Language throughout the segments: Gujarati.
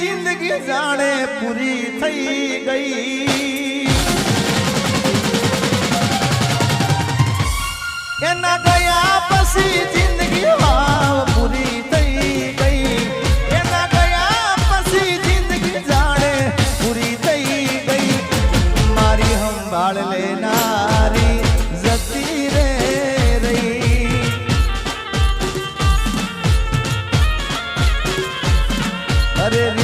જિંદગી જાણે પૂરી થઈ ગઈ એના ગયા પછી જિંદગી વાવ પૂરી થઈ ગઈ એના પછી જિંદગી જાણે પૂરી થઈ ગઈ મારી સંભાળ લેનારી જતી રે અરે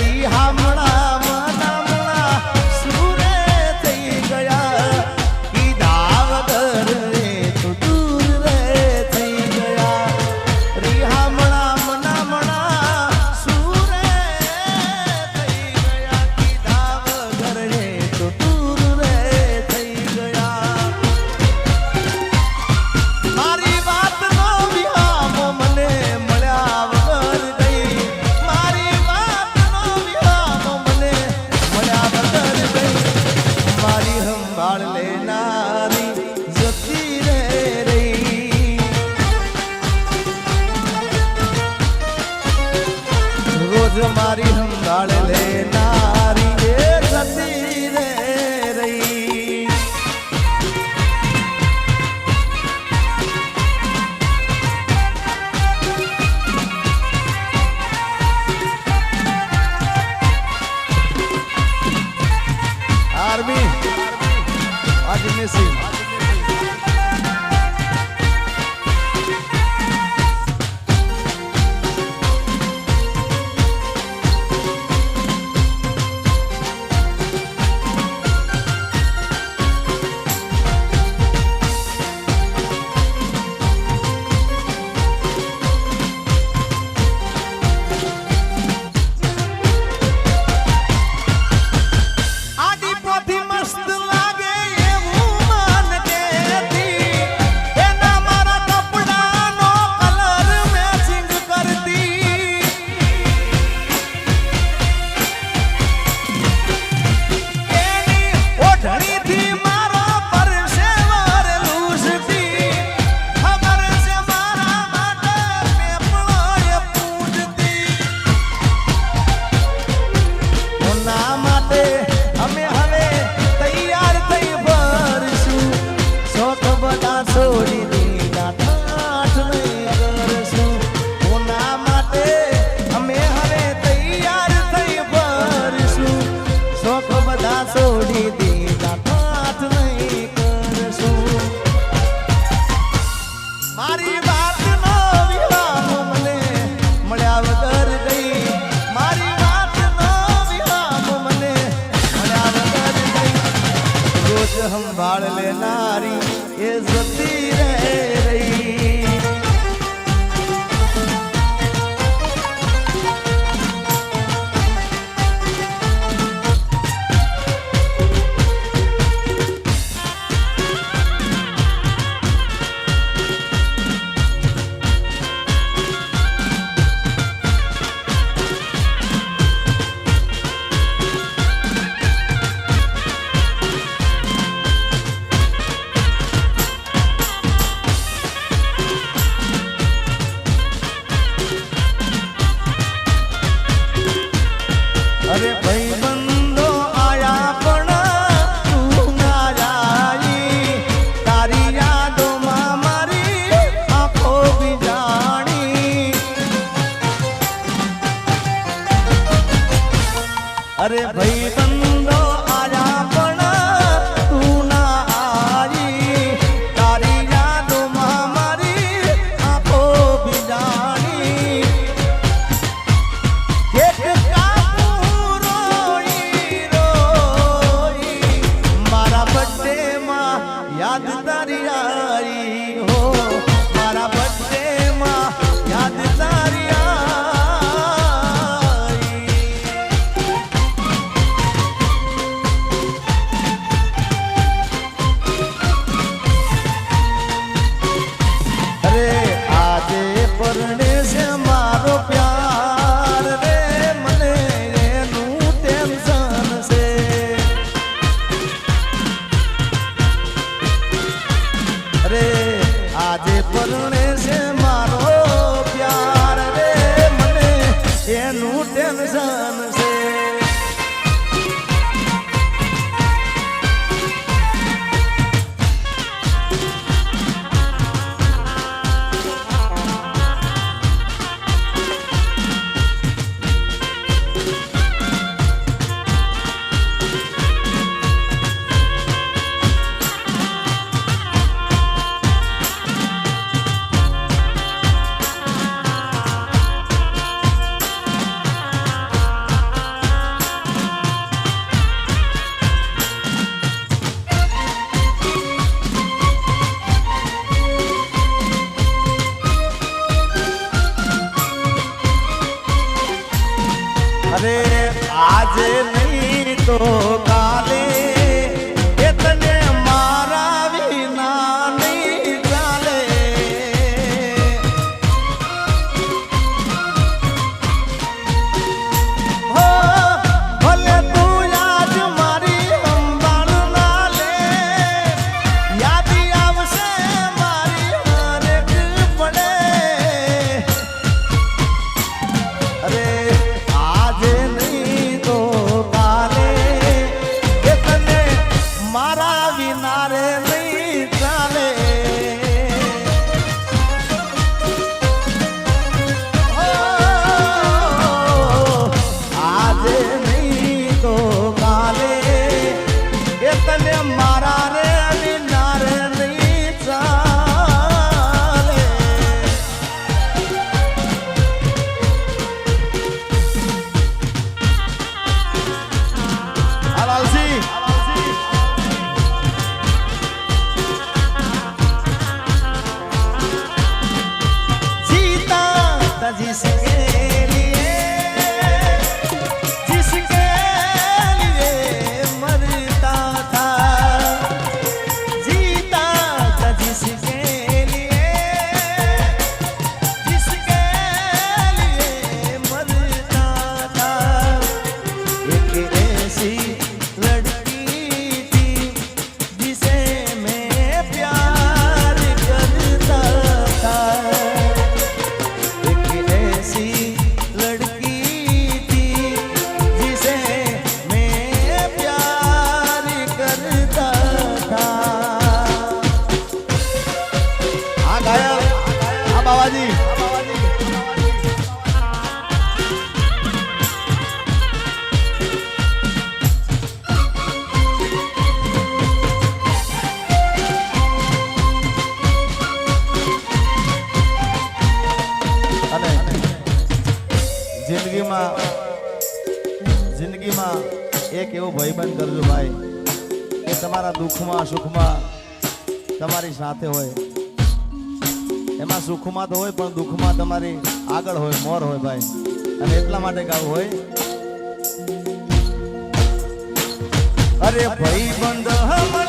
સંભાળ લેનારી એ જતી રહે. जीवन Don't yes જિંદગીમાં જિંદગીમાં એક એવો ભાઈબંધ કરજો ભાઈ, કે તમારા દુઃખમાં, સુખમાં તમારી સાથે હોય. એમાં સુખમાં તો હોય, પણ દુઃખમાં તમારી આગળ હોય, મોર હોય ભાઈ. અને એટલા માટે ગાવું હોય. અરે ભાઈ બંધ